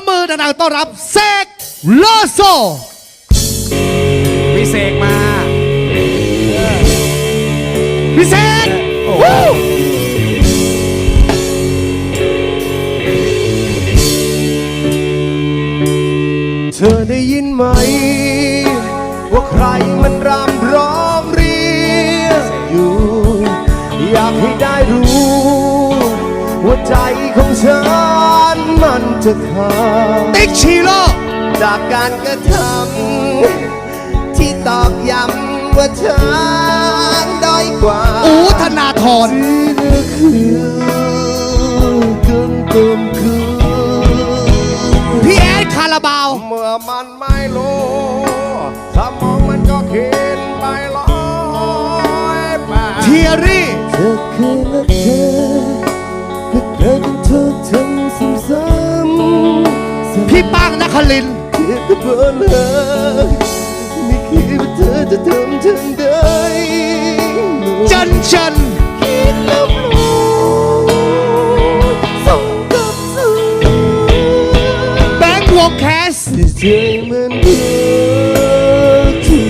บมือดังๆต้อนรับเซกโลโซพี่เสกมาพี่เซกวู้เธอได้ยินไหม ว่าใครมันรำร้องเรียกอยู่ อยากให้ได้รู้ ว่าใจของฉันมัน จะขาดติ๊กชิโร่จากการกระทำที่ตอกย้ำว่าฉันด้อยกว่าอูธนาธรที่เหลือคือเกินเติมคือพี่แอดคาราบาว เมื่อมันไม่รู้สมองมันก็คิดไปลอยไปเทียรี่เธอเคยรักเธอ พี่ปังนครินทร์เธอก็เพิ่นเลยไม่คิดว่าเธอจะทำฉันได้เจันเจันคิดแล้วรู้ส่งกับเธอแบงค์วงแคสใจมันเบื่อเธอ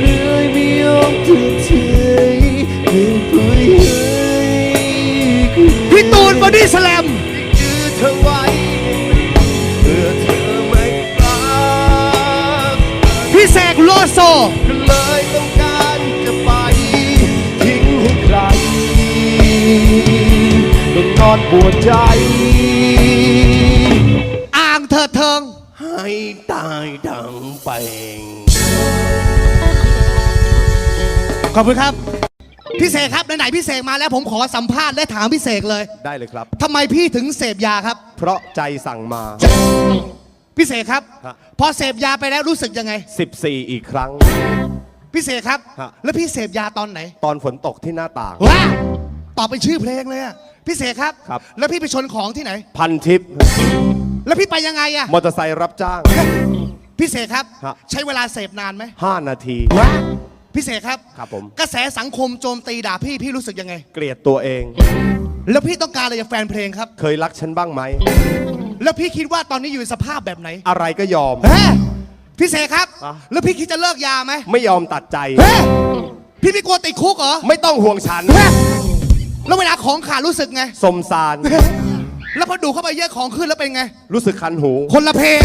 เลยไม่ยอมถูกเธอให้ผู้ให้พี่ตูนบอดี้สแลมยื้อเธอไว้เเสกโลโซก็เลยต้องการจะไปทิ้งให้ใครต้องนอนปวดใจ อ่างเถิดเทิง ให้ตายดังไปงขอบคุณครับ พี่เสกครับไหนๆพี่เสกมาแล้วผมขอสัมภาษณ์และถามพี่เสกเลยได้เลยครับ ทำไมพี่ถึงเสพยาครับ เพราะใจสั่งมา พี่เสกครับ ฮะ พอเสพยาไปแล้วรู้สึกยังไง 14 อีกครั้ง พี่เสกครับ ฮะ แล้วพี่เสพยาตอนไหนตอนฝนตกที่หน้าต่าง ว้าตอบเป็นชื่อเพลงเลยอะพี่เสกครับ ครับ แล้วพี่ไปชนของที่ไหน พันทิปแล้วพี่ไปยังไงอะมอเตอร์ไซค์รับจ้าง พี่เสกครับ ฮะ ใช้เวลาเสพนานไหม5 นาที ว้าพี่เสกครับ ครับผม กระแสสังคมโจมตีด่าพี่พี่รู้สึกยังไง เกลียดตัวเอง แล้วพี่ต้องการอะไรจากแฟนเพลงครับ เคยรักฉันบ้างไหม แล้วพี่คิดว่าตอนนี้อยู่ในสภาพแบบไหนอะไรก็ยอมพี่เสกครับแล้วพี่คิดจะเลิกยาไหมไม่ยอมตัดใจ เฮ้พี่ไม่กลัวติดคุกเหรอไม่ต้องห่วงฉันแล้วเวลาของขาดรู้สึกไง สมสาร แล้วพอดูเข้าไปเยอะของขึ้นแล้วเป็นไง รู้สึกคันหู คนละเพลง